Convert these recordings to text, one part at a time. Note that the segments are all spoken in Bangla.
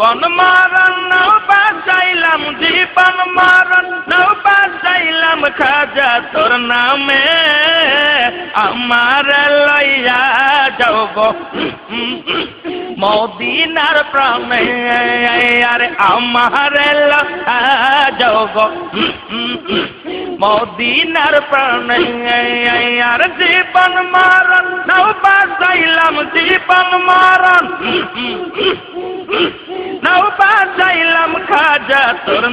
জীবন মারণ নাও বাঁচাইলাম জীবন মারণ নাও বাঁচাইলাম খাজা তোর নামে। আমার লইয়া গো মদিনার প্রাণে, আরে আমার লইয়া গো মদিনার প্রাণে, আর জীবন মারণ নাও বাঁচাইলাম জীবন মারণ।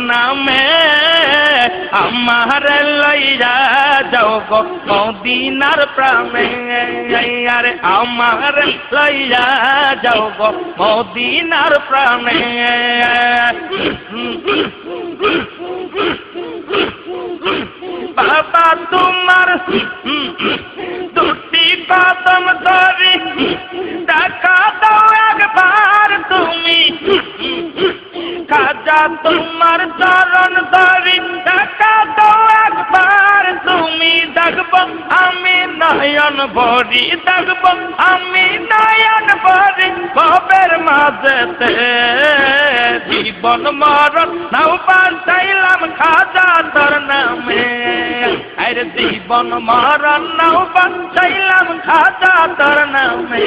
নামে আমার লইয়া যাও গো মদিনার প্রাণে। আরে আমার লইয়া যাও গো মদিনার প্রাণে। বাবা তোমার খাজা তোমার চরণ ধরি টাকা দাও একবার। তুমি দেখব, আমি নয়ন ভরি, দেখব, আমি নয়ন ভরি কবের মাঝেতে জীবন মরণ। নাও বাঁচাইলাম খাজা তোর নামে আরে জীবন মরণ, নাও বাঁচাইলাম খাজা তোর নামে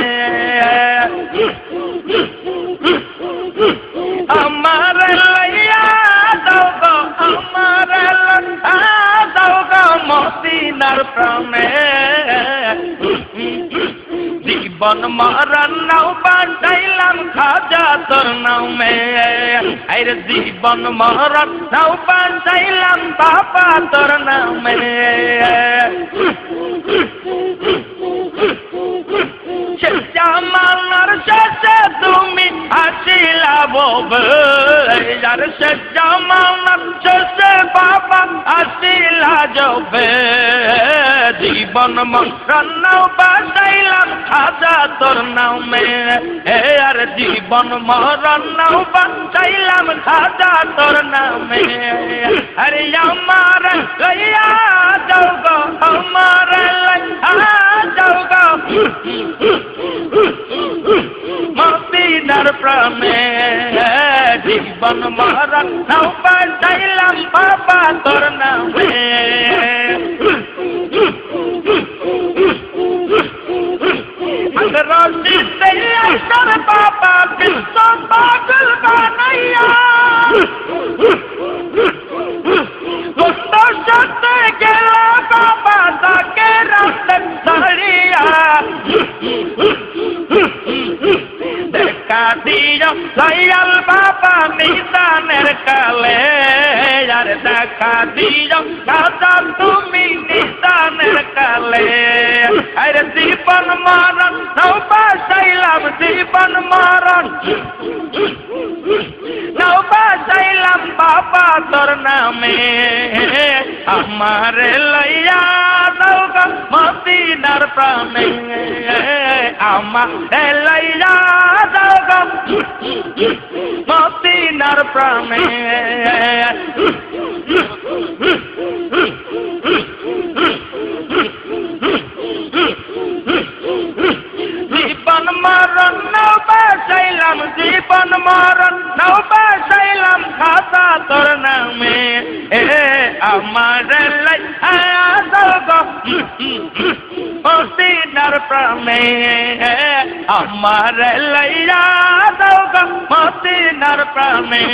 প্রাণে। জীবন মরণ নাও বাঁচাইলাম খাজা তোর নামে। আরে জীবন মরণ নাও বাঁচাইলাম বাবা তোর নামে। ববার সে জামানার শেষে বাবা, আসিলা যাবে জীবন মরণ বাসাইলাম খাজা তোর নামে। হে আর জীবন মরণ বাসাইলাম খাজা তোর নামে। আরে আমার লইয়া যাও গো, আমার লইয়া যাও গো। জীবন মরণ নাও বাসাইলাম বাবা তোর নামে রশিদে আসর বাবা বিশ্ব পাগল বানাইয়া কত সাথে গেল বাবা তাকে রাস্তা ছাড়িয়া দেখা দিও দয়াল বাবা নিদানের কালে, আর দেখা দিও। দাদা তুমি নিদানের কালে। আরে জীবন মরণ নৌ বাসাইলাম জীবন মরণ। নৌ বাসাইলাম বাবা তোর নামে। আমার লইয়া গো মদিনার প্রাণে। আমার লইয়া গো মদিনার প্রাণে জীবন মরণ নৌ বাসাইলাম জীবন মরণ নৌ বাসাইলাম খাতা তোর নামে। এ আমার মদিনার প্রাণে আমার লাইয়া দৌগ মদিনার প্রাণে